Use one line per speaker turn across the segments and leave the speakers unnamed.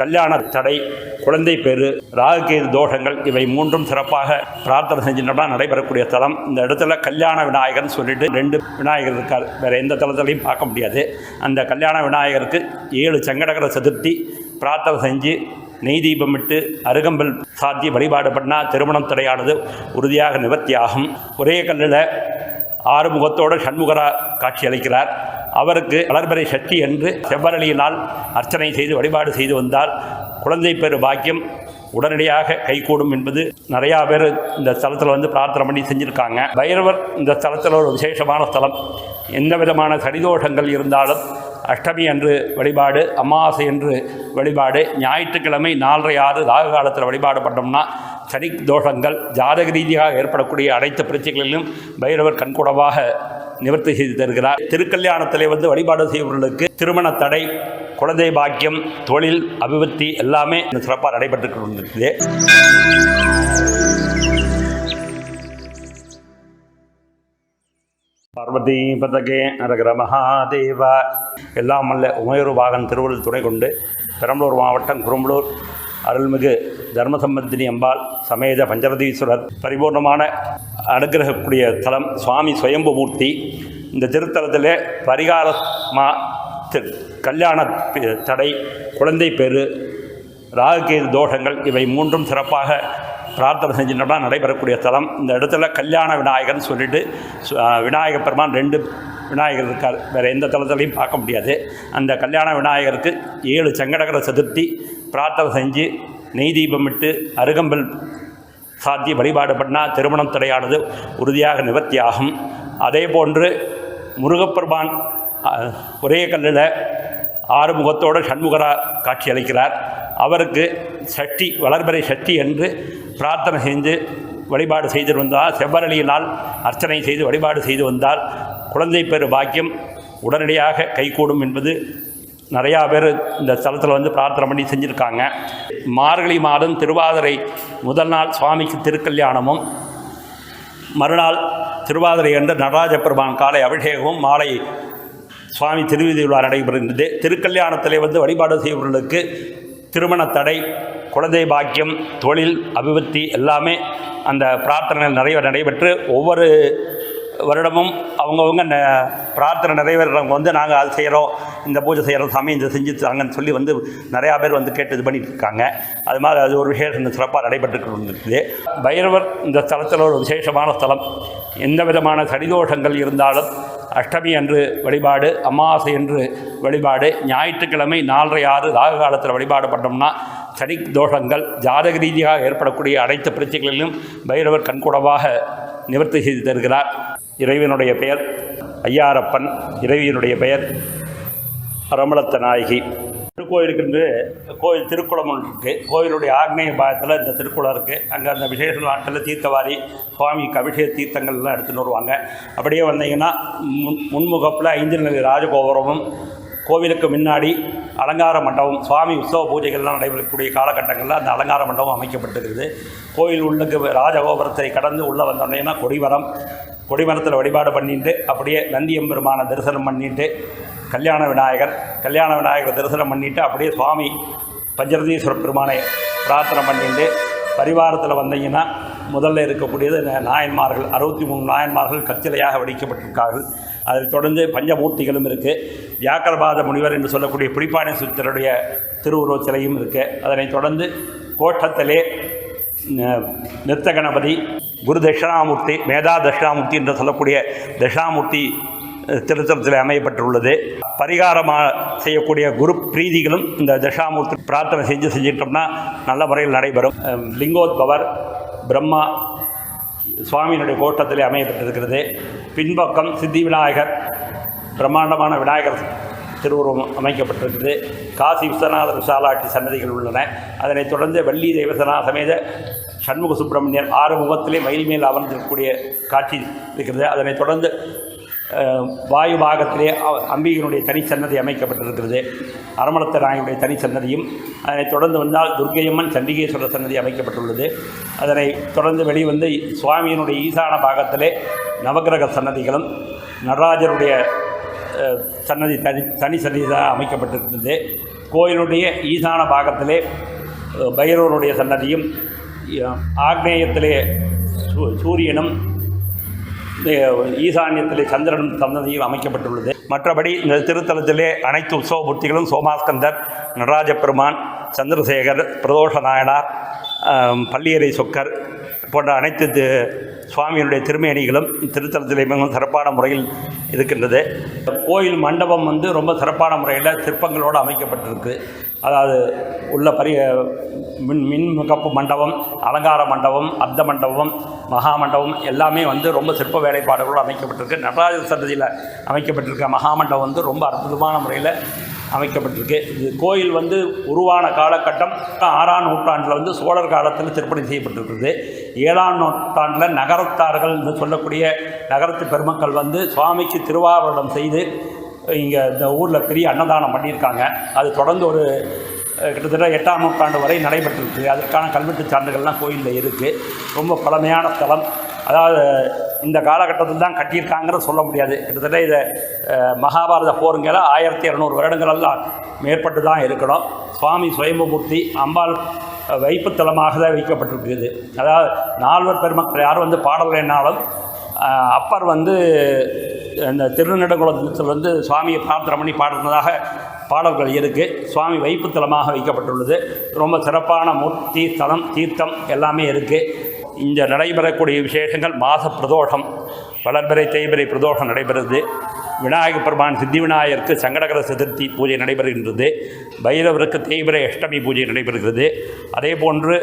கல்யாண தடை குழந்தை பேரு ராகுகேது தோஷங்கள் இவை மூன்றும் சிறப்பாக பிரார்த்தனை செஞ்சிட்டோம்னா நடைபெறக்கூடிய தலம். இந்த இடத்துல கல்யாண விநாயகர்னு சொல்லிட்டு ரெண்டு விநாயகர் இருக்கார். வேறு எந்த தலத்திலையும் பார்க்க முடியாது. அந்த கல்யாண விநாயகருக்கு ஏழு சங்கடகர சதுர்த்தி பிரார்த்தனை செஞ்சு நெய் தீபமிட்டு அருகம்பல் சாத்தி வழிபாடு பண்ணால் திருமணம் தடையானது உறுதியாக நிவர்த்தியாகும். ஒரே கல்லில் ஆறு முகத்தோடு சண்முகரா காட்சி அளிக்கிறார். அவருக்கு வளர்பறை சக்தி என்று செவ்வரளியினால் அர்ச்சனை செய்து வழிபாடு செய்து வந்தால் குழந்தை பேரு பாக்கியம் உடனடியாக கைகூடும் என்பது நிறையா பேர் இந்த ஸ்தலத்தில் வந்து பிரார்த்தனை பண்ணி செஞ்சுருக்காங்க. பைரவர் இந்த ஸ்தலத்தில் ஒரு விசேஷமான ஸ்தலம். எந்த விதமான சரிதோஷங்கள் இருந்தாலும் அஷ்டமி அன்று வழிபாடு அமாவாசை என்று வழிபாடு ஞாயிற்றுக்கிழமை நாலரை ஆறு ராகு காலத்தில் வழிபாடு பண்ணோம்னா சனி தோஷங்கள் ஜாதக ரீதியாக ஏற்படக்கூடிய அனைத்து பிரச்சனைகளிலும் பைரவர் கண்கூடவாக நிவர்த்தி செய்து தருகிறார். திருக்கல்யாணத்திலே வந்து வழிபாடு செய்பவர்களுக்கு திருமண தடை குழந்தை பாக்கியம் தொழில் அபிவிருத்தி எல்லாமே சிறப்பாக நடைபெற்று கொண்டிருக்கிறது பார்வதி பதகே நரகர மகாதேவா. எல்லாம் அல்ல உமையொரு பாகன் திருவள்ளுவர் துணை கொண்டு பெரம்பலூர் மாவட்டம் குரும்பலூர் அருள்மிகு தர்மசம்பந்தினி அம்பாள் சமேத பஞ்சரதீஸ்வரர் பரிபூர்ணமான அனுகிரகக்கூடிய தலம் சுவாமி சுயம்புமூர்த்தி இந்த திருத்தலத்தில் பரிகாரமா கல்யாண தடை குழந்தை பேரு ராகுகேது தோஷங்கள் இவை மூன்றும் சிறப்பாக பிரார்த்தனை செஞ்சுட்டோம்னா நடைபெறக்கூடிய தலம். இந்த இடத்துல கல்யாண விநாயகர்னு சொல்லிட்டு சு- விநாயகர் பெருமான் ரெண்டு விநாயகர் இருக்கார். வேறு எந்த தலத்திலையும் பார்க்க முடியாது. அந்த கல்யாண விநாயகருக்கு ஏழு சங்கடகர சதுர்த்தி பிரார்த்தனை செஞ்சு நெய் தீபமிட்டு அருகம்பல் சாத்தி வழிபாடு பண்ணால் திருமணம் தடையானது உறுதியாக நிவர்த்தியாகும். அதே போன்று முருகப்பெருமான் ஒரே கல்லில் ஆறு முகத்தோடு சண்முகரா காட்சி அளிக்கிறார். அவருக்கு சக்தி வளர்பறை சக்தி என்று பிரார்த்தனை செஞ்சு வழிபாடு செய்து வந்தால் செவ்வரளியினால் அர்ச்சனை செய்து வழிபாடு செய்து வந்தால் குழந்தை பெறு பாக்கியம் உடனடியாக கைகூடும் என்பது நிறையா பேர் இந்த ஸ்தலத்தில் வந்து பிரார்த்தனை பண்ணி செஞ்சுருக்காங்க. மார்கழி மாதம் திருவாதிரை முதல் நாள் சுவாமிக்கு திருக்கல்யாணமும் மறுநாள் திருவாதிரை அன்று நடராஜ பெருமான் காலை அபிஷேகமும் மாலை சுவாமி திருவிதி விழா நடைபெறுகிறது திருக்கல்யாணத்திலே வந்து வழிபாடு செய்பவர்களுக்கு திருமண தடை குழந்தை பாக்கியம் தொழில் அபிவிருத்தி எல்லாமே அந்த பிரார்த்தனை நிறைய நடைபெற்று ஒவ்வொரு வருடமும் அவங்கவுங்க ந பிரார்த்தனை நிறைவேறவங்க வந்து நாங்கள் அது செய்கிறோம் இந்த பூஜை செய்கிறோம் சாமி இந்த செஞ்சு தாங்கன்னு சொல்லி வந்து நிறையா பேர் வந்து கேட்டு இது பண்ணிட்டு இருக்காங்க. அது மாதிரி அது ஒரு விசேஷம் சிறப்பாக நடைபெற்று கொண்டிருக்குது பைரவர் இந்த ஸ்தலத்தில் ஒரு விசேஷமான ஸ்தலம். எந்த விதமான சடிதோஷங்கள் இருந்தாலும் அஷ்டமி அன்று வழிபாடு அமாவாசை என்று வழிபாடு ஞாயிற்றுக்கிழமை நாலரை ஆறு ராகு காலத்தில் வழிபாடு பண்ணோம்னா சனி தோஷங்கள் ஜாதக ரீதியாக ஏற்படக்கூடிய அனைத்து பிரச்சனைகளிலும் பைரவர் கண்கூடவாக நிவர்த்தி செய்து தருகிறார். இறைவனுடைய பெயர் ஐயாரப்பன் இறைவியினுடைய பெயர் ரமலத்த நாயகி. திருக்கோயிலுக்கு கோயில் திருக்குளம் ஒன்று இருக்குது கோயிலுடைய ஆக்னேய பாகத்தில் இந்த திருக்குளம் இருக்குது அங்கே அந்த விசேஷ நாட்களில் தீர்த்தவாரி சுவாமிக்கு அபிஷேக தீர்த்தங்கள்லாம் எடுத்துன்னு வருவாங்க. அப்படியே வந்தீங்கன்னா முன் முன்முகப்பில் ஐந்து நிலை ராஜகோபுரமும் கோவிலுக்கு முன்னாடி அலங்கார மண்டபம் சுவாமி உற்சவ பூஜைகள்லாம் நடைபெறக்கூடிய காலகட்டங்களில் அந்த அலங்கார மண்டபம் அமைக்கப்பட்டிருக்குது. கோயில் உள்ளுக்கு ராஜகோபுரத்தை கடந்து உள்ளே வந்தோடனேனா கொடிவரம் கொடிமரத்தில் வழிபாடு பண்ணிட்டு அப்படியே நந்தியம்பெருமான தரிசனம் பண்ணிட்டு கல்யாண விநாயகர் கல்யாண விநாயகர் தரிசனம் பண்ணிட்டு அப்படியே சுவாமி பஞ்சரதீஸ்வர பெருமானை பிரார்த்தனை பண்ணிட்டு பரிவாரத்தில் வந்தீங்கன்னா முதல்ல இருக்கக்கூடியது நாயன்மார்கள் அறுபத்தி மூணு நாயன்மார்கள் கச்சிலையாக வடிக்கப்பட்டிருக்கார்கள். அதைத் தொடர்ந்து பஞ்சமூர்த்திகளும் இருக்குது வியாக்கரபாத முனிவர் என்று சொல்லக்கூடிய பிடிப்பாணி சுத்தருடைய திருவுருவச் சிலையும் இருக்குது அதனைத் தொடர்ந்து கோட்டத்திலே நிறுத்த கணபதி குரு தட்சிணாமூர்த்தி மேதா தட்சிணாமூர்த்தி என்று சொல்லக்கூடிய தட்சிணாமூர்த்தி திருத்தலத்தில் அமையப்பட்டுள்ளது. பரிகாரமாக செய்யக்கூடிய குரு பிரீதிகளும் இந்த தட்சாமூர்த்தி பிரார்த்தனை செஞ்சு செஞ்சிட்டோம்னா நல்ல முறையில் நடைபெறும். லிங்கோத்பவர் பிரம்மா சுவாமியினுடைய கோட்டத்தில் அமையப்பட்டிருக்கிறது. பின்பக்கம் சித்தி விநாயகர் பிரம்மாண்டமான விநாயகர் திருவுருவம் அமைக்கப்பட்டிருக்கிறது காசி விஸ்வநாத விசாலாட்சி சன்னதிகள் உள்ளன. அதனைத் தொடர்ந்து வள்ளி தேவசனா சமேத சண்முக சுப்பிரமணியர் ஆறு முகத்திலே மயில் மேல் அமர்ந்திருக்கக்கூடிய காட்சி இருக்கிறது. அதனைத் தொடர்ந்து வாயு பாகத்திலே அம்பிகையினுடைய தனி சன்னதி அமைக்கப்பட்டிருக்கிறது. அரமணத்த நாயனுடைய தனிச்சன்னதியும் அதனைத் தொடர்ந்து வந்தால் துர்க்கையம்மன் சண்டிகேஸ்வரர் சன்னதி அமைக்கப்பட்டுள்ளது. அதனை தொடர்ந்து வெளிவந்து சுவாமியினுடைய ஈசான பாகத்திலே நவக்கிரக சன்னதிகளும் நடராஜருடைய சன்னதி தனி தனி சன்னதியாக அமைக்கப்பட்டிருந்தது. கோயிலுடைய ஈசான பாகத்திலே பைரவருடைய சன்னதியும் ஆக்னேயத்திலே சூ- சூரியனும் ஈசான்யத்திலே சந்திரனும் சன்னதியும் அமைக்கப்பட்டுள்ளது. மற்றபடி இந்த திருத்தலத்திலே அனைத்து உற்சவ மூர்த்திகளும் சோமாஸ்கந்தர் நடராஜ பெருமான் சந்திரசேகர் பிரதோஷ நாயனார் பள்ளியறை சொக்கர் போன்ற அனைத்து தி- சுவாமியினுடைய திருமேனிகளும் திருத்தலத்திலே மிகவும் சிறப்பான முறையில் இருக்கின்றது. கோயில் மண்டபம் வந்து ரொம்ப சிறப்பான முறையில் சிற்பங்களோடு அமைக்கப்பட்டிருக்கு. அதாவது உள்ள பரி மின் மின்முகப்பு மண்டபம் அலங்கார மண்டபம் அர்த்த மண்டபம் மகா மண்டபம் எல்லாமே வந்து ரொம்ப சிற்ப வேலைப்பாடுகளோடு அமைக்கப்பட்டிருக்கு. நடராஜர் சன்னதியில் அமைக்கப்பட்டிருக்க மகா மண்டபம் வந்து ரொம்ப அற்புதமான முறையில் அமைக்கப்பட்டிருக்கு. இது கோயில் வந்து உருவான காலகட்டம். ஆறாம் நூற்றாண்டில் வந்து சோழர் காலத்தில் திருப்பணி செய்யப்பட்டிருக்கிறது ஏழாம் நூற்றாண்டில் நகரத்தார்கள் என்று சொல்லக்கூடிய நகரத்து பெருமக்கள் வந்து சுவாமிக்கு திருவாவரணம் செய்து இங்கே இந்த ஊரில் பெரிய அன்னதானம் பண்ணியிருக்காங்க. அது தொடர்ந்து ஒரு கிட்டத்தட்ட எட்டாம் நூற்றாண்டு வரை நடைபெற்றிருக்கு. அதற்கான கல்வெட்டு சான்றுகள்லாம் கோயிலில் இருக்குது ரொம்ப பழமையான தலம் அதாவது இந்த காலகட்டத்தில் தான் கட்டியிருக்காங்கிறத சொல்ல முடியாது. கிட்டத்தட்ட இதை மகாபாரத போருங்கிற ஆயிரத்தி இரநூறு வருடங்களெல்லாம் மேற்பட்டு தான் இருக்கணும். சுவாமி சுயம்பமூர்த்தி அம்பாள் வைப்புத்தலமாக தான் வைக்கப்பட்டிருக்குது அதாவது நால்வர் பெருமக்கள் யாரும் வந்து பாடலைன்னாலும் என்னாலும் அப்பர் வந்து இந்த திருநெடுங்குளத்தில் வந்து சுவாமியை பிரார்த்தனை பண்ணி பாடுறதாக பாடல்கள் இருக்குது சுவாமி வைப்புத்தலமாக வைக்கப்பட்டுள்ளது. ரொம்ப சிறப்பான மூர்த்தி தலம் தீர்த்தம் எல்லாமே இருக்குது இங்கே நடைபெறக்கூடிய விசேஷங்கள் மாத பிரதோஷம். வளர்பிறை தேய்பிறை பிரதோஷம் நடைபெறுது. விநாயக பெருமான் சித்தி விநாயகருக்கு சங்கடகர சதுர்த்தி பூஜை நடைபெறுகின்றது. பைரவருக்கு தேய்பிறை அஷ்டமி பூஜை நடைபெறுகிறது. அதே போன்று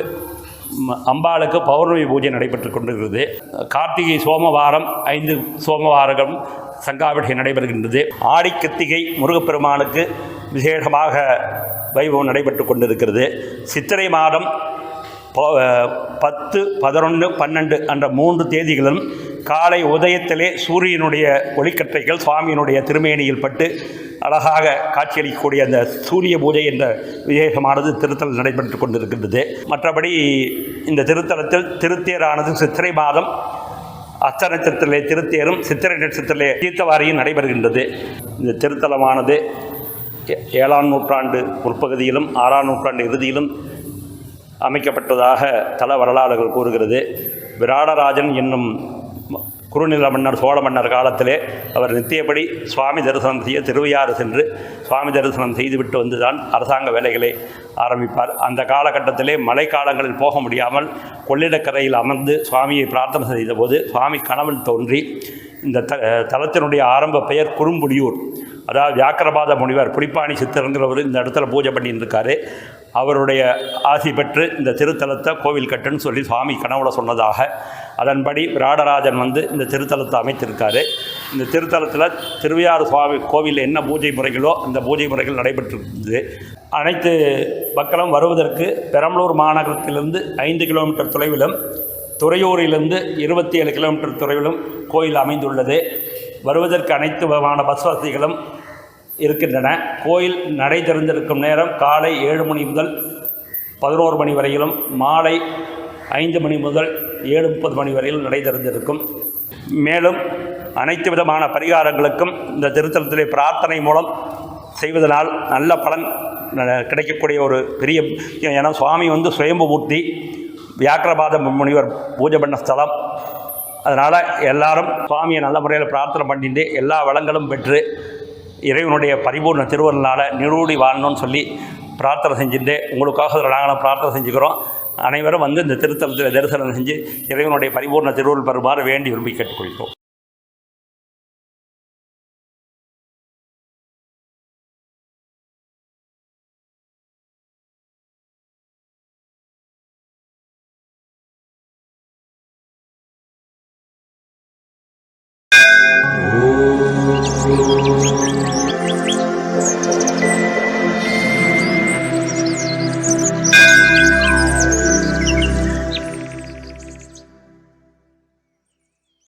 அம்பாளுக்கு பௌர்ணமி பூஜை நடைபெற்று கொண்டிருக்கிறது. கார்த்திகை சோமவாரம் ஐந்து சோமவாரகம் சங்காபிடை நடைபெறுகின்றது. ஆடி கித்திகை முருகப்பெருமானுக்கு விசேஷமாக வைபவம் நடைபெற்று கொண்டிருக்கிறது. சித்திரை மாதம் பத்து பதினொன்று பன்னெண்டு என்ற மூன்று தேதிகளும் காலை உதயத்திலே சூரியனுடைய ஒளிக்கற்றைகள் சுவாமியினுடைய திருமேனியில் பட்டு அழகாக காட்சியளிக்கக்கூடிய அந்த சூரிய பூஜை என்ற விசேஷமானது திருத்தல் நடைபெற்று கொண்டிருக்கின்றது. மற்றபடி இந்த திருத்தலத்தில் திருத்தேரானது சித்திரை மாதம் அச்ச நட்சத்திரத்திலே திருத்தேரும் சித்திரை நட்சத்திரத்திலே தீர்த்தவாரியும் நடைபெறுகின்றது. இந்த திருத்தலமானது ஏழாம் நூற்றாண்டு முற்பகுதியிலும் ஆறாம் நூற்றாண்டு இறுதியிலும் அமைக்கப்பட்டதாக தல வரலாறுகள் கூறுகிறது. விராடராஜன் என்னும் குறுநில மன்னர் சோழ மன்னர் காலத்திலே அவர் நித்தியபடி சுவாமி தரிசனம் செய்ய திருவையாறு சென்று சுவாமி தரிசனம் செய்துவிட்டு வந்துதான் அரசாங்க வேலைகளை ஆரம்பிப்பார். அந்த காலகட்டத்திலே மழைக்காலங்களில் போக முடியாமல் கொள்ளிடக்கரையில் அமர்ந்து சுவாமியை பிரார்த்தனை செய்தபோது சுவாமி கனவில் தோன்றி இந்த த தலத்தினுடைய ஆரம்ப பெயர் குறும்புடியூர். அதாவது வியாக்கிரபாத முனிவர் புலிப்பாணி சித்தருங்கிறவர் இந்த இடத்துல பூஜை பண்ணிட்டு இருக்காரு அவருடைய ஆசி பெற்று இந்த திருத்தலத்தை கோவில் கட்டுன்னு சொல்லி சுவாமி கனவுல சொன்னதாக. அதன்படி விராடராஜன் வந்து இந்த திருத்தலத்தை அமைத்திருக்காரு. இந்த திருத்தலத்தில் திருவையாறு சுவாமி கோவிலில் என்ன பூஜை முறைகளோ அந்த பூஜை முறைகள் நடைபெற்றிருந்தது. அனைத்து மக்களும் வருவதற்கு பெரம்பலூர் மாநகரத்திலிருந்து ஐந்து கிலோமீட்டர் தொலைவிலும் துறையூரிலிருந்து இருபத்தி ஏழு கிலோமீட்டர் தொலைவிலும் கோயில் அமைந்துள்ளது. வருவதற்கு அனைத்து விதமான பஸ் வசதிகளும் இருக்கின்றன. கோயில் நடை திறந்திருக்கும் நேரம் காலை ஏழு மணி முதல் பதினோரு மணி வரையிலும் மாலை ஐந்து மணி முதல் ஏழு முப்பது மணி வரையிலும் நடை திறந்திருக்கும் மேலும் அனைத்து விதமான பரிகாரங்களுக்கும் இந்த திருத்தலத்திலே பிரார்த்தனை மூலம் செய்வதனால் நல்ல பலன் ந- கிடைக்கக்கூடிய ஒரு பெரிய ஏன்னா சுவாமி வந்து சுயம்புமூர்த்தி வியாக்கிரபாத முனிவர் பூஜை பண்ண ஸ்தலம். அதனால் எல்லாரும் சுவாமியை நல்ல முறையில் பிரார்த்தனை பண்ணிட்டு எல்லா வளங்களும் பெற்று இறைவனுடைய பரிபூர்ண திருவருளால் நிரூடி வாழணும்னு சொல்லி பிரார்த்தனை செஞ்சுட்டு உங்களுக்காக நாங்களும் பிரார்த்தனை செஞ்சுக்கிறோம். அனைவரும் வந்து இந்த திருத்தலத்தில் தரிசனம் செஞ்சு இறைவனுடைய பரிபூர்ண திருவருள் பெறுமாறு வேண்டி விரும்பி கேட்டுக்கொள்கிறோம்.
Thank Thank you.